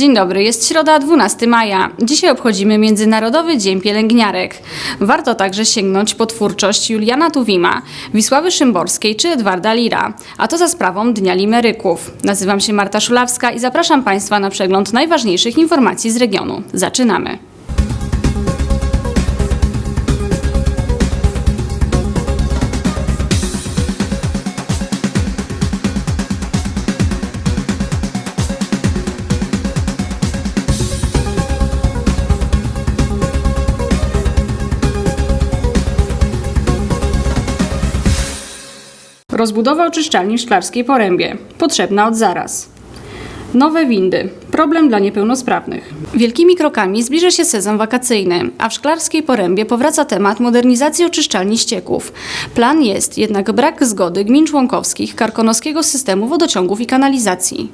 Dzień dobry, jest środa 12 maja. Dzisiaj obchodzimy Międzynarodowy Dzień Pielęgniarek. Warto także sięgnąć po twórczość Juliana Tuwima, Wisławy Szymborskiej czy Edwarda Lira, a to za sprawą Dnia Limeryków. Nazywam się Marta Szulawska i zapraszam Państwa na przegląd najważniejszych informacji z regionu. Zaczynamy. Rozbudowa oczyszczalni w Szklarskiej Porębie. Potrzebna od zaraz. Nowe windy. Problem dla niepełnosprawnych. Wielkimi krokami zbliża się sezon wakacyjny, a w Szklarskiej Porębie powraca temat modernizacji oczyszczalni ścieków. Plan jest, jednak brak zgody gmin członkowskich Karkonoskiego Systemu Wodociągów i Kanalizacji.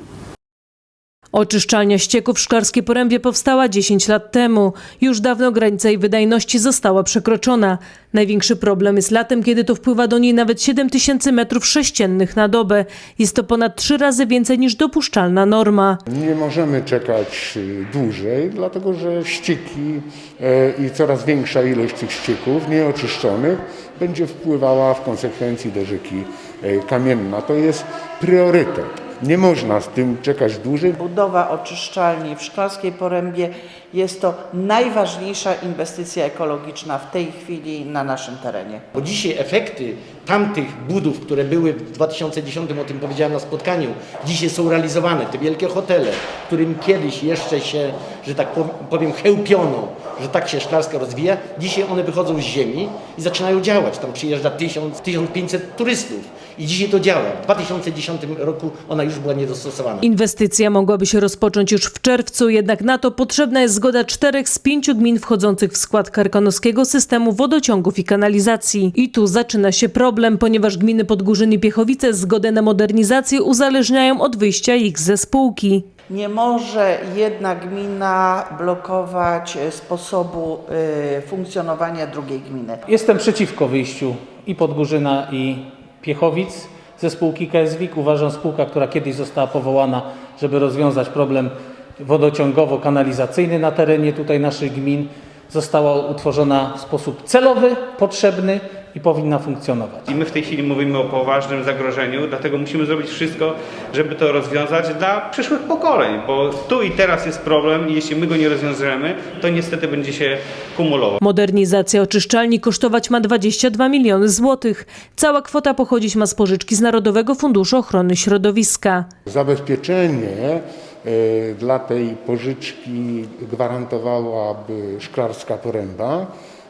Oczyszczalnia ścieków w Szklarskiej Porębie powstała 10 lat temu. Już dawno granica jej wydajności została przekroczona. Największy problem jest latem, kiedy to wpływa do niej nawet 7 tysięcy metrów sześciennych na dobę. Jest to ponad trzy razy więcej niż dopuszczalna norma. Nie możemy czekać y, dłużej, dlatego że ścieki e, i coraz większa ilość tych ścieków nieoczyszczonych będzie wpływała w konsekwencji do rzeki e, Kamienna. To jest priorytet. Nie można z tym czekać dłużej. Budowa oczyszczalni w Szklarskiej Porębie jest to najważniejsza inwestycja ekologiczna w tej chwili na naszym terenie. Bo dzisiaj efekty tamtych budów, które były w 2010, o tym powiedziałem na spotkaniu, dzisiaj są realizowane. Te wielkie hotele, którym kiedyś jeszcze się, że tak pow- powiem, chełpiono, że tak się Szklarska rozwija, dzisiaj one wychodzą z ziemi i zaczynają działać. Tam przyjeżdża 1000, 1500 turystów i dzisiaj to działa. W 2010 roku ona już była niedostosowana. Inwestycja mogłaby się rozpocząć już w czerwcu, jednak na to potrzebna jest zgoda czterech z pięciu gmin wchodzących w skład karkonoskiego systemu wodociągów i kanalizacji. I tu zaczyna się problem, ponieważ gminy Podgórzyn i Piechowice zgodę na modernizację uzależniają od wyjścia ich ze spółki. Nie może jedna gmina blokować e, sposobu e, funkcjonowania drugiej gminy. Jestem przeciwko wyjściu i Podgórzyna i Piechowic ze spółki KSWiK. Uważam spółka, która kiedyś została powołana, żeby rozwiązać problem wodociągowo-kanalizacyjny na terenie tutaj naszych gmin, została utworzona w sposób celowy, potrzebny i powinna funkcjonować. I my w tej chwili mówimy o poważnym zagrożeniu, dlatego musimy zrobić wszystko, żeby to rozwiązać dla przyszłych pokoleń, bo tu i teraz jest problem i jeśli my go nie rozwiążemy, to niestety będzie się kumulował. Modernizacja oczyszczalni kosztować ma 22 miliony złotych. Cała kwota pochodzić ma z pożyczki z Narodowego Funduszu Ochrony Środowiska. Zabezpieczenie e, dla tej pożyczki gwarantowałaby Szklarska Poręba,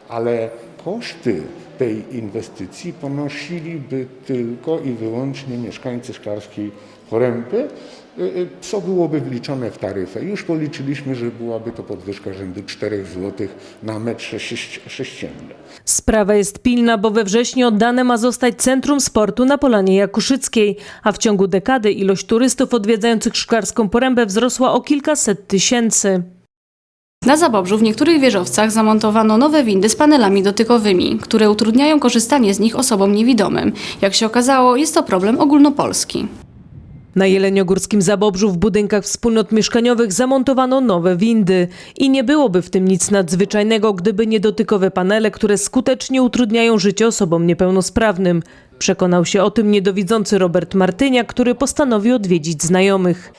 ale koszty tej inwestycji ponosiliby tylko i wyłącznie mieszkańcy Szklarskiej Poręby, e, e, co byłoby wliczone w taryfę. Już policzyliśmy, że byłaby to podwyżka rzędu 4 zł na metr sześcienny. Sprawa jest pilna, bo we wrześniu oddane ma zostać Centrum Sportu na Polanie Jakuszyckiej, a w ciągu dekady ilość turystów odwiedzających Szklarską Porębę wzrosła o kilkaset tysięcy. Na Zabobrzu w niektórych wieżowcach zamontowano nowe windy z panelami dotykowymi, które utrudniają korzystanie z nich osobom niewidomym. Jak się okazało, jest to problem ogólnopolski. Na Jeleniogórskim Zabobrzu w budynkach wspólnot mieszkaniowych zamontowano nowe windy. I nie byłoby w tym nic nadzwyczajnego, gdyby nie dotykowe panele, które skutecznie utrudniają życie osobom niepełnosprawnym. Przekonał się o tym niedowidzący Robert Martynia, który postanowił odwiedzić znajomych.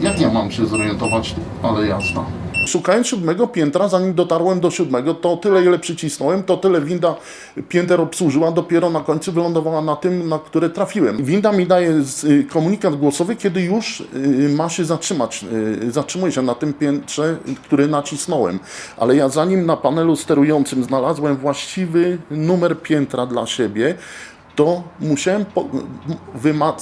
Jak ja mam się zorientować, ale jasna. Szukając siódmego piętra, zanim dotarłem do siódmego, to tyle ile przycisnąłem, to tyle winda pięter obsłużyła, dopiero na końcu wylądowała na tym, na które trafiłem. Winda mi daje y, komunikat głosowy, kiedy już y, ma się zatrzymać, y, zatrzymuje się na tym piętrze, który nacisnąłem. Ale ja zanim na panelu sterującym znalazłem właściwy numer piętra dla siebie, to musiałem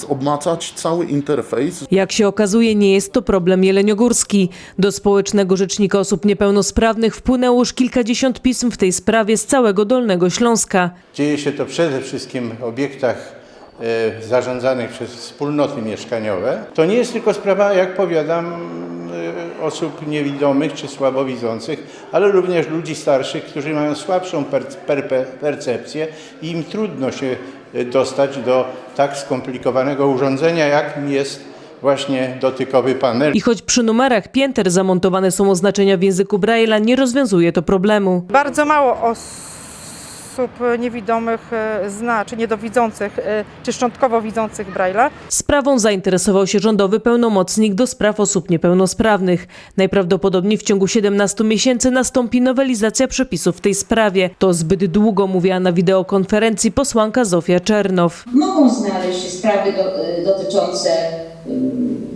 obmacać cały interfejs, Jak się okazuje, nie jest to problem jeleniogórski. Do społecznego rzecznika osób niepełnosprawnych wpłynęło już kilkadziesiąt pism w tej sprawie z całego Dolnego Śląska. Dzieje się to przede wszystkim w obiektach e, zarządzanych przez wspólnoty mieszkaniowe. To nie jest tylko sprawa, jak powiadam, osób niewidomych czy słabowidzących, ale również ludzi starszych, którzy mają słabszą per, per, percepcję i im trudno się e, dostać do tak skomplikowanego urządzenia, jakim jest właśnie dotykowy panel. I choć przy numerach pięter zamontowane są oznaczenia w języku Braille'a, nie rozwiązuje to problemu. Bardzo mało osób niewidomych e, zna, czy niedowidzących, e, czy szczątkowo widzących Braille'a. Sprawą zainteresował się rządowy pełnomocnik do spraw osób niepełnosprawnych. Najprawdopodobniej w ciągu 17 miesięcy nastąpi nowelizacja przepisów w tej sprawie. To zbyt długo, mówiła na wideokonferencji posłanka Zofia Czernow. mogą znaleźć się sprawy do, y, dotyczące y,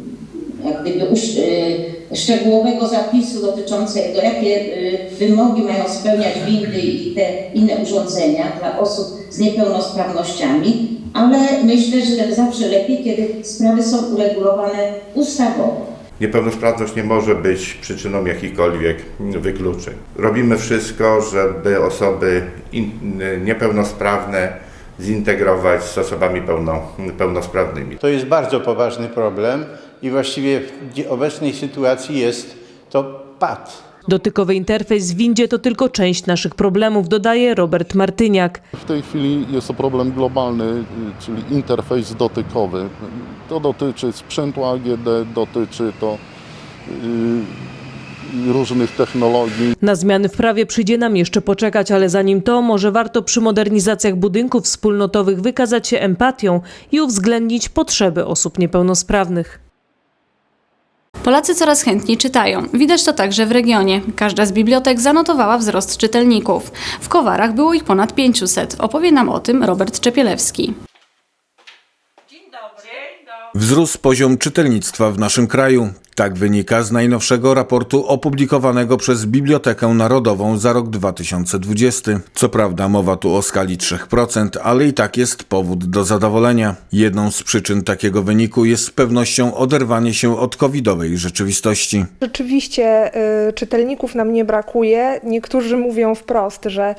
y, szczegółowego zapisu dotyczącego, jakie y, wymogi mają spełniać windy i te inne urządzenia dla osób z niepełnosprawnościami, ale myślę, że zawsze lepiej, kiedy sprawy są uregulowane ustawowo. Niepełnosprawność nie może być przyczyną jakichkolwiek wykluczeń. Robimy wszystko, żeby osoby in, niepełnosprawne zintegrować z osobami pełno, pełnosprawnymi. To jest bardzo poważny problem i właściwie w obecnej sytuacji jest to pad. Dotykowy interfejs w windzie to tylko część naszych problemów, dodaje Robert Martyniak. W tej chwili jest to problem globalny, y, czyli interfejs dotykowy. To dotyczy sprzętu AGD, dotyczy to y, różnych technologii. Na zmiany w prawie przyjdzie nam jeszcze poczekać, ale zanim to, może warto przy modernizacjach budynków wspólnotowych wykazać się empatią i uwzględnić potrzeby osób niepełnosprawnych. Polacy coraz chętniej czytają. Widać to także w regionie. Każda z bibliotek zanotowała wzrost czytelników. W Kowarach było ich ponad 500. Opowie nam o tym Robert Czepielewski. Wzrósł poziom czytelnictwa w naszym kraju. Tak wynika z najnowszego raportu opublikowanego przez Bibliotekę Narodową za rok 2020. Co prawda mowa tu o skali 3%, ale i tak jest powód do zadowolenia. Jedną z przyczyn takiego wyniku jest z pewnością oderwanie się od covidowej rzeczywistości. Rzeczywiście y, czytelników nam nie brakuje. Niektórzy mówią wprost, że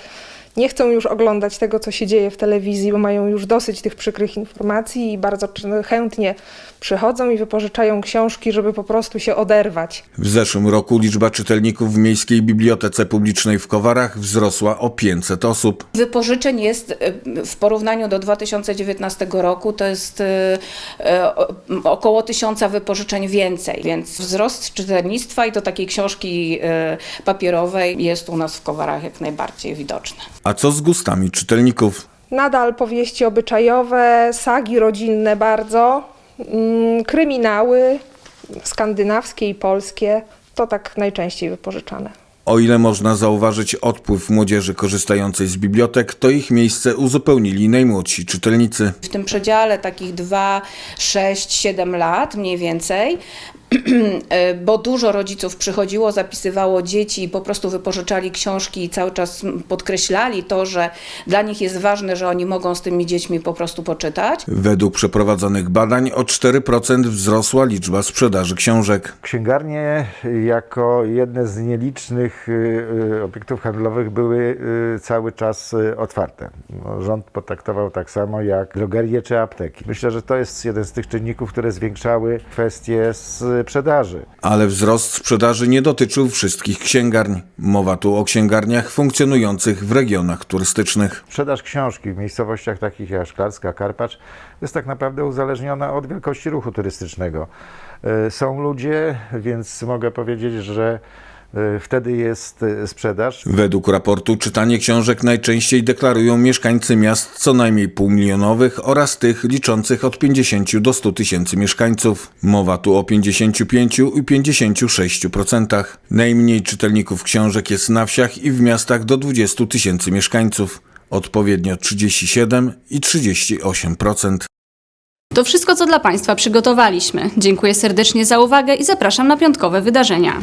nie chcą już oglądać tego, co się dzieje w telewizji, bo mają już dosyć tych przykrych informacji i bardzo chętnie przychodzą i wypożyczają książki, żeby po prostu się oderwać. W zeszłym roku liczba czytelników w Miejskiej Bibliotece Publicznej w Kowarach wzrosła o 500 osób. Wypożyczeń jest y, w porównaniu do 2019 roku to jest y, o- około tysiąca wypożyczeń więcej, więc wzrost czytelnictwa i to takiej książki papierowej jest u nas w Kowarach jak najbardziej widoczny. A co z gustami czytelników? Nadal powieści obyczajowe, sagi rodzinne bardzo, mm, kryminały skandynawskie i polskie, to tak najczęściej wypożyczane. O ile można zauważyć odpływ młodzieży korzystającej z bibliotek, to ich miejsce uzupełnili najmłodsi czytelnicy. W tym przedziale takich 2, 6, 7 lat mniej więcej, bo dużo rodziców przychodziło, zapisywało dzieci i po prostu wypożyczali książki i cały czas podkreślali to, że dla nich jest ważne, że oni mogą z tymi dziećmi po prostu poczytać. Według przeprowadzonych badań o 4% wzrosła liczba sprzedaży książek. Księgarnie jako jedne z nielicznych y, y, obiektów handlowych były y, cały czas otwarte. No, Rząd potraktował tak samo jak drogerie czy apteki. Myślę, że to jest jeden z tych czynników, które zwiększały kwestie sprzedaży. Ale wzrost sprzedaży nie dotyczył wszystkich księgarni. Mowa tu o księgarniach funkcjonujących w regionach turystycznych. Sprzedaż książki w miejscowościach takich jak Szklarska, Karpacz jest tak naprawdę uzależniona od wielkości ruchu turystycznego. Y, Są ludzie, więc mogę powiedzieć, że wtedy jest y, sprzedaż. Według raportu czytanie książek najczęściej deklarują mieszkańcy miast co najmniej półmilionowych oraz tych liczących od 50 do 100 tysięcy mieszkańców. Mowa tu o 55 i 56%. Najmniej czytelników książek jest na wsiach i w miastach do 20 tysięcy mieszkańców. Odpowiednio 37 i 38%. To wszystko, co dla Państwa przygotowaliśmy. Dziękuję serdecznie za uwagę i zapraszam na piątkowe wydarzenia.